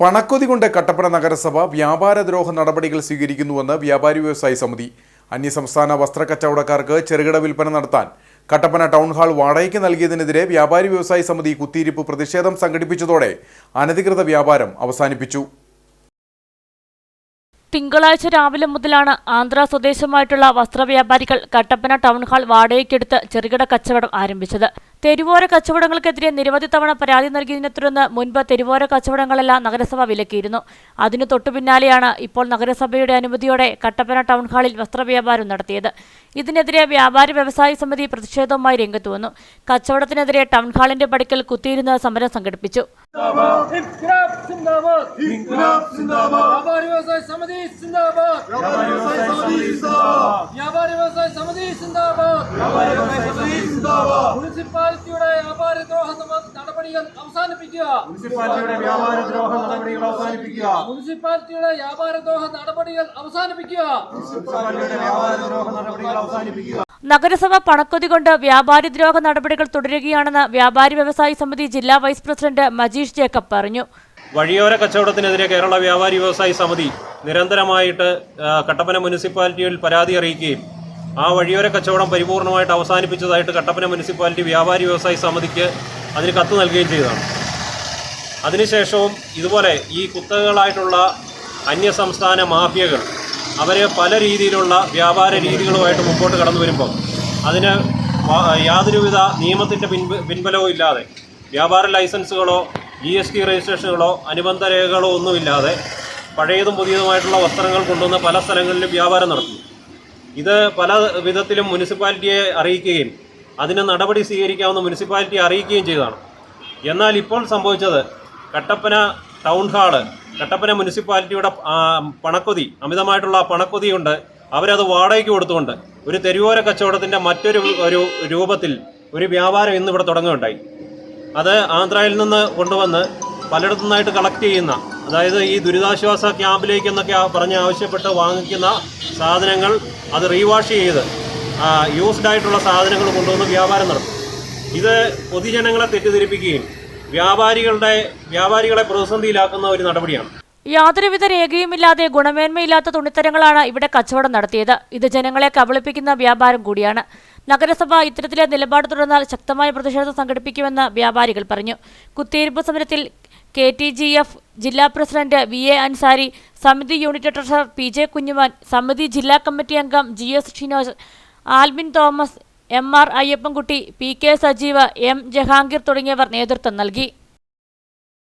പണക്കൊതി കൊണ്ട് കട്ടപ്പന നഗരസഭ വ്യാപാര ദ്രോഹ നടപടികൾ സ്വീകരിക്കുന്നുവെന്ന് വ്യാപാരി വ്യവസായി സമിതി. അന്യസംസ്ഥാന വസ്ത്രക്കച്ചവടക്കാർക്ക് ചെറുകിട വിൽപ്പന നടത്താൻ കട്ടപ്പന ടൗൺ ഹാൾ വാടകയ്ക്ക് നൽകിയതിനെതിരെ വ്യാപാരി വ്യവസായി സമിതി കുത്തിയിരിപ്പ് പ്രതിഷേധം സംഘടിപ്പിച്ചതോടെ അനധികൃത വ്യാപാരം അവസാനിപ്പിച്ചു. തിങ്കളാഴ്ച രാവിലെ മുതലാണ് ആന്ധ്ര സ്വദേശമായിട്ടുള്ള വസ്ത്രവ്യാപാരികൾ കട്ടപ്പന ടൗൺ ഹാൾ വാടകയ്ക്കെടുത്ത് ചെറുകിട കച്ചവടം ആരംഭിച്ചത്. തെരുവോര കച്ചവടങ്ങൾക്കെതിരെ നിരവധി തവണ പരാതി നൽകിയതിനെ തുടർന്ന് മുൻപ് തെരുവോര കച്ചവടങ്ങളെല്ലാം നഗരസഭ വിലക്കിയിരുന്നു. അതിനു തൊട്ടു പിന്നാലെയാണ് ഇപ്പോൾ നഗരസഭയുടെ അനുമതിയോടെ കട്ടപ്പന ടൗൺ ഹാളിൽ വസ്ത്രവ്യാപാരം നടത്തിയത്. ഇതിനെതിരെ വ്യാപാരി വ്യവസായ സമിതി പ്രതിഷേധവുമായി രംഗത്തു വന്നു. കച്ചവടത്തിനെതിരെ ടൗൺ ഹാളിന്റെ പടിക്കൽ കുത്തിയിരുന്ന് സമരം സംഘടിപ്പിച്ചു. വ്യവസായ സമിതി സിന്ദാബാദ്. വ്യാപാരി വ്യവസായ സമിതി സിന്ദാബാദ്. മുനിസിപ്പാലിറ്റിയുടെ വ്യാപാര ദ്രോഹ നടപടികൾ അവസാനിപ്പിക്കുക. മുനിസിപ്പാലിറ്റിയുടെ വ്യാപാര ദ്രോഹ നടപടികൾ അവസാനിപ്പിക്കുക. മുനിസിപ്പാലിറ്റിയുടെ വ്യാപാര ദ്രോഹ നടപടികൾ അവസാനിപ്പിക്കുക. മുനിസിപ്പാലിറ്റിയുടെ വ്യാപാര ദ്രോഹ നടപടികൾ അവസാനിപ്പിക്കുക. നഗരസഭ പണക്കൊതി കൊണ്ട് വ്യാപാരിദ്രോഹ നടപടികൾ തുടരുകയാണെന്ന് വ്യാപാരി വ്യവസായി സമിതി ജില്ലാ വൈസ് പ്രസിഡന്റ് മജീഷ് ജേക്കബ് പറഞ്ഞു. വഴിയോര കച്ചവടത്തിനെതിരെ കേരള വ്യാപാരി വ്യവസായി സമിതി നിരന്തരമായിട്ട് കട്ടപ്പന മുനിസിപ്പാലിറ്റിയിൽ പരാതി അറിയിക്കുകയും ആ വഴിയോര കച്ചവടം പരിപൂർണമായിട്ട് അവസാനിപ്പിച്ചതായിട്ട് കട്ടപ്പന മുനിസിപ്പാലിറ്റി വ്യാപാരി വ്യവസായി സമിതിക്ക് അതിന് കത്ത് നൽകുകയും ചെയ്തതാണ്. അതിനുശേഷവും ഇതുപോലെ ഈ കുത്തകകളായിട്ടുള്ള അന്യസംസ്ഥാന മാഫിയകൾ അവരെ പല രീതിയിലുള്ള വ്യാപാര രീതികളുമായിട്ട് മുമ്പോട്ട് കടന്നു വരുമ്പോൾ അതിന് യാതൊരുവിധ നിയമത്തിന്റെ പിൻ പിൻബലവും ഇല്ലാതെ വ്യാപാര ലൈസൻസുകളോ ജി എസ് ടി രജിസ്ട്രേഷനുകളോ അനുബന്ധ രേഖകളോ ഒന്നുമില്ലാതെ പഴയതും പുതിയതുമായിട്ടുള്ള വസ്ത്രങ്ങൾ കൊണ്ടുവന്ന് പല സ്ഥലങ്ങളിലും വ്യാപാരം നടത്തുന്നു. ഇത് പല വിധത്തിലും മുനിസിപ്പാലിറ്റിയെ അറിയിക്കുകയും അതിന് നടപടി സ്വീകരിക്കാവുന്ന മുനിസിപ്പാലിറ്റി അറിയിക്കുകയും ചെയ്തതാണ്. എന്നാൽ ഇപ്പോൾ സംഭവിച്ചത് കട്ടപ്പന ടൗൺ ഹാൾ കട്ടപ്പന മുനിസിപ്പാലിറ്റിയുടെ പണക്കൊതി അമിതമായിട്ടുള്ള പണക്കൊതി കൊണ്ട് അവരത് വാടകയ്ക്ക് കൊടുത്തുകൊണ്ട് ഒരു തെരുവോര കച്ചവടത്തിന്റെ മറ്റൊരു ഒരു രൂപത്തിൽ ഒരു വ്യാപാരം ഇന്നിവിടെ തുടങ്ങുകയുണ്ടായി. അത് ആന്ധ്രയിൽ നിന്ന് കൊണ്ടുവന്ന് പലയിടത്തു നിന്നായിട്ട് കളക്ട് ചെയ്യുന്ന അതായത് ഈ ദുരിതാശ്വാസ ക്യാമ്പിലേക്ക് എന്നൊക്കെ പറഞ്ഞ് ആവശ്യപ്പെട്ട് വാങ്ങിക്കുന്ന സാധനങ്ങൾ അത് റീവാഷ് ചെയ്ത് യൂസ്ഡ് ആയിട്ടുള്ള സാധനങ്ങൾ കൊണ്ടുവന്ന് വ്യാപാരം നടത്തും. ഇത് പൊതുജനങ്ങളെ തെറ്റിദ്ധരിപ്പിക്കുകയും വ്യാപാരികളുടെ വ്യാപാരികളെ പ്രതിസന്ധിയിലാക്കുന്ന ഒരു നടപടിയാണ്. യാതൊരുവിധ രേഖയുമില്ലാതെ ഗുണമേന്മയില്ലാത്ത തുണിത്തരങ്ങളാണ് ഇവിടെ കച്ചവടം നടത്തിയത്. ഇത് ജനങ്ങളെ കബളിപ്പിക്കുന്ന വ്യാപാരം കൂടിയാണ്. നഗരസഭ ഇത്തരത്തിലെ നിലപാട് തുടർന്നാൽ ശക്തമായ പ്രതിഷേധം സംഘടിപ്പിക്കുമെന്ന് വ്യാപാരികൾ പറഞ്ഞു. കുത്തിയിരിപ്പ് സമരത്തിൽ കെ ടി ജി എഫ് ജില്ലാ പ്രസിഡന്റ് വി എ അൻസാരി സമിതി unit treasurer P J Kunjuman സമിതി ജില്ലാ കമ്മിറ്റി അംഗം G S Shinoj Albin Thomas M R Ayyappankutty P K Sajeev M Jahangir തുടങ്ങിയവർ നേതൃത്വം നൽകി.